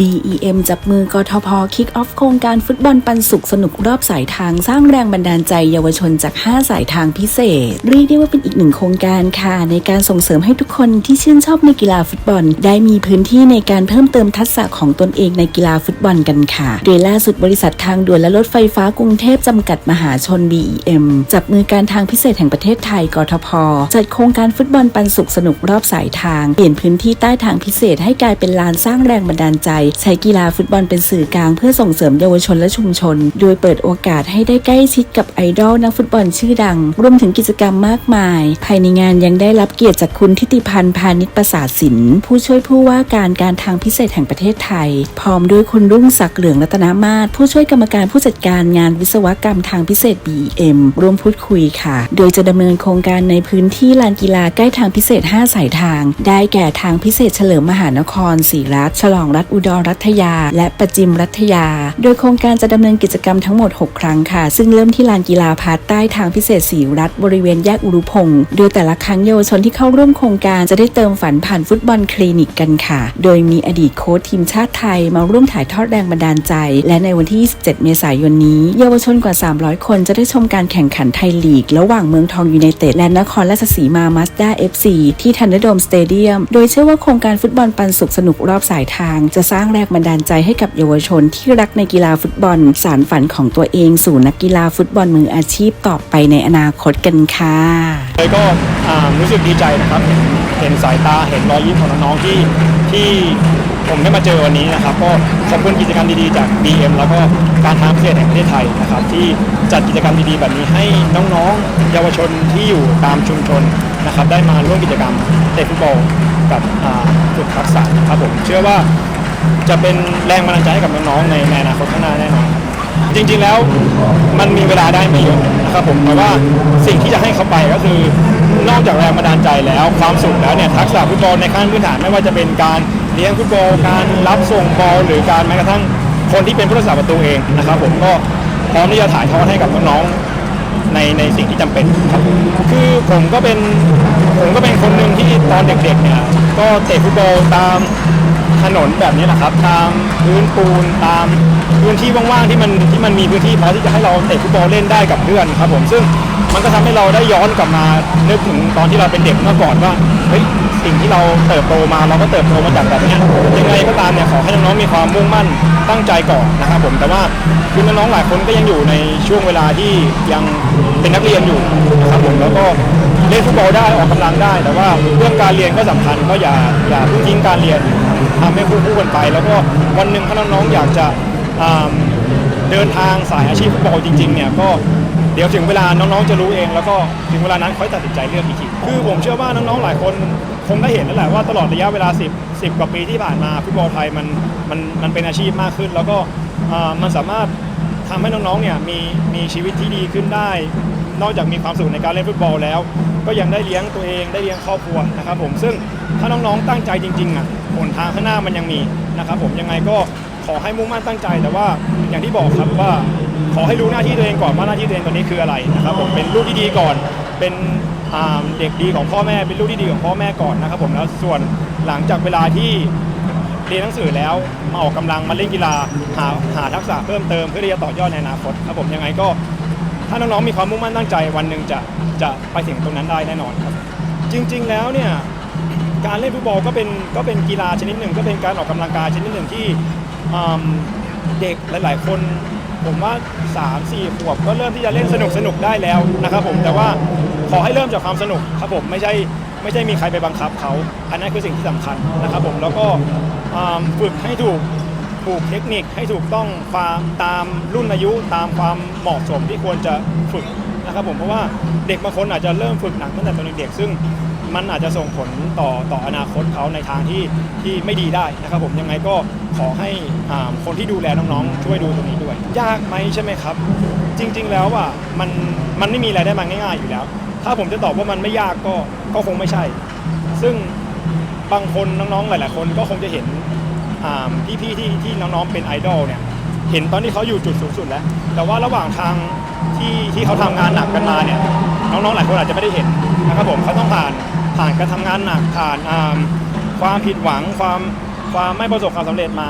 BEM จับมือกทพคิกออฟโครงการฟุตบอลปันสุขสนุกรอบสายทางสร้างแรงบันดาลใจเยาวชนจาก 5 สายทางพิเศษ เรียกได้ว่าเป็นอีกหนึ่งโครงการค่ะ ในการส่งเสริมให้ทุกคนที่ชื่นชอบในกีฬาฟุตบอล ได้มีพื้นที่ในการเพิ่มเติมทักษะของตนเองในกีฬาฟุตบอลกันค่ะ โดยล่าสุดบริษัททางด่วนและรถไฟฟ้ากรุงเทพจำกัดมหาชน BEM จับมือการทางพิเศษแห่งประเทศไทยกทพจัดโครงการฟุตบอลปันสุขสนุกรอบสายทาง เปลี่ยนพื้นที่ใต้ทางพิเศษให้กลายเป็นลานสร้างแรงบันดาลใจใช้กีฬาฟุตบอลเป็นสื่อกลางเพื่อส่งเสริมเยาวชนและชุมชน โดยเปิดโอกาสให้ได้ใกล้ชิดกับไอดอลนักฟุตบอลชื่อดัง รวมถึงกิจกรรมมากมาย ภายในงานยังได้รับเกียรติจากคุณทิติพันธ์พาณิชประสาทศิลป์ผู้ช่วยผู้ว่าการการทางพิเศษแห่งประเทศไทย พร้อมด้วยคุณรุ่งศักดิ์เหลืองรัตนมาศผู้ช่วยกรรมการผู้จัดการงานวิศวกรรมทางพิเศษ BM ร่วมพูดคุยค่ะ โดยจะดำเนินโครงการในพื้นที่ลานกีฬาใกล้ทางพิเศษ 5 สายทาง ได้แก่ทางพิเศษเฉลิมมหานครศรีรัตฉลองรัฐอุดรรัฐยา และประจิมรัฐยา โดยโครงการจะดำเนินกิจกรรมทั้งหมด 6 ครั้งค่ะ ซึ่งเริ่มที่ลานกีฬาพาร์ทใต้ทางพิเศษศรีรัตน์บริเวณแยกอุรุพงศ์โดยแต่ละครั้งเยาวชนที่เข้าร่วมโครงการจะได้เติมฝันผ่านฟุตบอลคลินิกกันค่ะ โดยมีอดีตโค้ชทีมชาติไทยมาร่วมถ่ายทอดแรงบันดาลใจ และในวันที่ 27 เมษายนนี้ เยาวชนกว่า 300 คนจะได้ชมการแข่งขันไทยลีก ระหว่างเมืองทองยูไนเต็ดและนครราชสีมามาสด้า FC ที่ทันเดอร์โดมสเตเดียม โดยเชื่อว่าโครงการฟุตบอลปันสุขสนุกรอบสายทาง จะสร้างางแรงบันดาลใจให้กับเยาวชนที่รักในกีฬาฟุตบอล สารฝันของตัวเองสู่นักกีฬาฟุตบอลมืออาชีพต่อไปในอนาคตกันค่ะเลยก็รู้สึกดีใจนะครับ เห็นสายตาเห็นรอยยิ้มของน้องๆที่ที่ผมได้มาเจอวันนี้นะครับ ก็ขอบคุณกิจกรรมดีๆจาก BM แล้วก็การทางพิเศษแห่งประเทศไทยนะครับ ที่จัดกิจกรรมดีๆแบบนี้ให้น้องๆ เยาวชนที่อยู่ตามชุมชนนะครับ ได้มาร่วมกิจกรรมเตะฟุตบอลกับฝึกทักษะครับผมเชื่อว่า จะเป็นแรงบันดาลใจให้กับน้องๆในในอนาคตข้างหน้าแน่นอนครับจริงๆแล้วมันมีเวลาได้ไม่เยอะนะครับผมแต่ว่าสิ่งที่จะให้เขาไปก็คือนอกจากแรงบันดาลใจแล้วความสุขแล้วเนี่ยทักษะฟุตบอลในขั้นพื้นฐานไม่ว่าจะเป็นการเลี้ยงฟุตบอลการรับส่งบอลหรือการแม้กระทั่งคนที่เป็นผู้รักษาประตูเองนะครับ ผมก็พร้อมที่จะถ่ายทอดให้กับน้องๆในในสิ่งที่จำเป็นครับคือผมก็เป็นผมก็เป็นคนหนึ่งที่ตอนเด็กๆเนี่ยก็เตะฟุตบอลตาม ถนนแบบนี้แหละครับ ตามพื้นปูนตามพื้นที่ว่างๆที่มันที่มันมีพื้นที่พอที่จะให้เราเตะฟุตบอลเล่นได้กับเพื่อนครับผมซึ่งมันก็ทำให้เราได้ย้อนกลับมานึกถึงตอนที่เราเป็นเด็กเมื่อก่อนว่าเฮ้ยสิ่งที่เราเติบโตมาเราก็เติบโตมาจากแบบนี้ยยังไงก็ตามเนี่ยขอให้น้องๆมีความมุ่งมั่นตั้งใจก่อนนะครับผมแต่ว่าคือน้องๆหลายคนก็ยังอยู่ในช่วงเวลาที่ยังเป็นนักเรียนอยู่นะครับผมแล้วก็ เล่นฟุตบอลได้ออกกำลังได้ แต่ว่าเรื่องการเรียนก็สำคัญก็อย่าอย่าเพิ่งทิ้งการเรียนทำให้คู่คู่กันไป แล้วก็วันหนึ่งถ้าน้องๆอยากจะเดินทางสายอาชีพฟุตบอลจริงๆเนี่ยก็เดี๋ยวถึงเวลาน้องๆจะรู้เอง แล้วก็ถึงเวลานั้นค่อยตัดสินใจเลือกอีกทีคือผมเชื่อว่าน้องๆหลายคนคงได้เห็นแล้วแหละว่าตลอดระยะเวลา 10 10กว่าปีที่ผ่านมาฟุตบอลไทยมันมันมันเป็นอาชีพมากขึ้น แล้วก็มันสามารถทำให้น้องๆเนี่ยมีมีชีวิตที่ดีขึ้นได้ นอกจากมีความสุขในการเล่นฟุตบอลแล้ว ก็ยังได้เลี้ยงตัวเองได้เลี้ยงครอบครัวนะครับผมซึ่งถ้าน้องๆตั้งใจจริงๆอะหนทางข้างหน้ามันยังมีนะครับผมยังไงก็ขอให้มุ่งมั่นตั้งใจแต่ว่าอย่างที่บอกครับว่าขอให้รู้หน้าที่ตัวเองก่อนว่าหน้าที่ตัวเองตอนนี้คืออะไรนะครับผมเป็นลูกที่ดีก่อน เป็นเด็กดีของพ่อแม่ เป็นลูกที่ดีของพ่อแม่ก่อนนะครับผมแล้วส่วนหลังจากเวลาที่เรียนหนังสือแล้วมาออกกำลังมาเล่นกีฬาหาหาทักษะเพิ่มเติมเพื่อที่จะต่อยอดในอนาคตครับผมยังไงก็ ถ้าน้องๆมีความมุ่งมั่นตั้งใจวันหนึ่งจะจะไปถึงตรงนั้นได้แน่นอนครับ จริง ๆ แล้วเนี่ยการเล่นฟุตบอลก็เป็นก็เป็นกีฬาชนิดหนึ่ง ก็เป็นการออกกำลังกายชนิดหนึ่งที่เด็กหลาย ๆ คนผมว่า 3 4 ขวบก็เริ่มที่จะเล่นสนุกสนุกได้แล้วนะครับผมแต่ว่าขอให้เริ่มจากความสนุกครับผมไม่ใช่ไม่ใช่มีใครไปบังคับเขา อันนั้นคือสิ่งที่สำคัญนะครับผมแล้วก็ฝึกให้ถูก ถูกเทคนิคให้ถูกต้องความตามรุ่นอายุตามความเหมาะสมที่ควรจะฝึกนะครับผมเพราะว่าเด็กบางคนอาจจะเริ่มฝึกหนักตั้งแต่ตอนเด็กๆซึ่งมันอาจจะส่งผลต่อต่ออนาคตเขาในทางที่ที่ไม่ดีได้นะครับผมยังไงก็ขอให้คนที่ดูแลน้องๆ ช่วยดูตรงนี้ด้วย ยากไหมใช่ไหมครับ จริง ๆ แล้วอะมันมันไม่มีอะไรได้มาง่ายๆอยู่แล้ว ถ้าผมจะตอบว่ามันไม่ยากก็ก็คงไม่ใช่ ซึ่งบางคนน้องๆหลายๆคนก็คงจะเห็น พี่ๆที่ที่น้องๆเป็นไอดอลเนี่ยเห็นตอนที่เขาอยู่จุดสูงสุดแล้ว แต่ว่าระหว่างทางที่ที่เขาทำงานหนักกันมาเนี่ยน้องๆหลายคนอาจจะไม่ได้เห็นนะครับผมเขาต้องผ่านผ่านการทำงานหนักผ่านความผิดหวังความความไม่ประสบความสำเร็จมา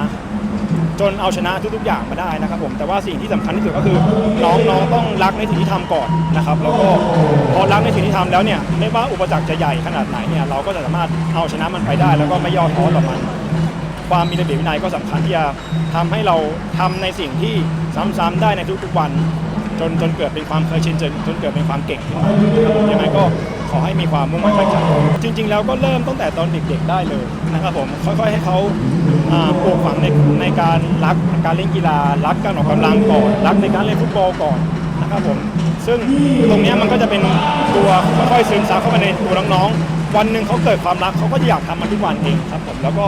จนเอาชนะทุกๆอย่างมาได้นะครับผมแต่ว่าสิ่งที่สำคัญที่สุดก็คือน้องน้องต้องรักในสิ่งที่ทำก่อนนะครับ แล้วก็พอรักในสิ่งที่ทำแล้วเนี่ยไม่ว่าอุปสรรคจะใหญ่ขนาดไหนเนี่ยเราก็จะสามารถเอาชนะมันไปได้ แล้วก็ไม่ย่อท้อต่อมัน ความมีระเบียบวินัยก็สำคัญที่จะทำให้เราทำในสิ่งที่ซ้ำๆได้ในทุกๆวัน จนจนเกิดเป็นความเคยชินจนจนเกิดเป็นความเก่งขึ้นมายังไงก็ขอให้มีความมุ่งมั่นตั้งใจจริง ๆ แล้วก็เริ่มตั้งแต่ตอนเด็กๆได้เลยนะครับผมค่อยๆให้เขาปลูกฝังในในการรักการเล่นกีฬา รักการออกกำลังก่อนรักในการเล่นฟุตบอลก่อนนะครับผมซึ่งตรงนี้มันก็จะเป็นตัวค่อยๆซึมซับเข้าไปในตัวน้องๆวันหนึ่งเขาเกิดความรักเขาก็จะอยากทำมันทุกวันเองครับผมแล้วก็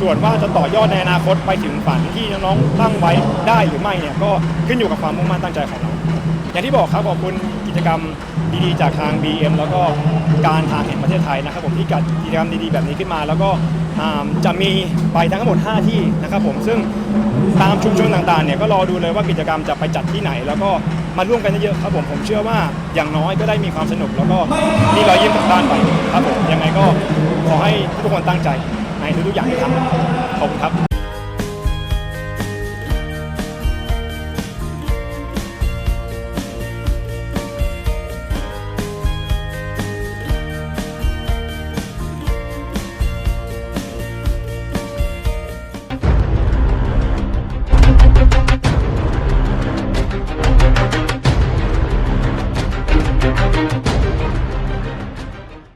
ส่วนว่าจะต่อยอดในอนาคตไปถึงฝันที่น้องๆตั้งไว้ได้หรือไม่เนี่ยก็ขึ้นอยู่กับความมุ่งมั่นตั้งใจของเรา อย่างที่บอกครับขอบคุณกิจกรรมดีๆ จากทาง BM แล้วก็การทางแห่งประเทศไทยนะครับ ผมที่จัดกิจกรรมดีๆแบบนี้ขึ้นมา แล้วก็จะมีไปทั้งหมด 5 ที่นะครับผมซึ่งตามชุมชนต่างๆเนี่ยก็รอดูเลยว่ากิจกรรมจะไปจัดที่ไหน แล้วก็มาร่วมกันเยอะๆครับผมผมเชื่อว่าอย่างน้อยก็ได้มีความสนุก แล้วก็มีรอยยิ้มกลับบ้านไปครับผมยังไงก็ขอให้ทุกคนตั้งใจ ทุกๆอย่างที่ทำขอบคุณครับ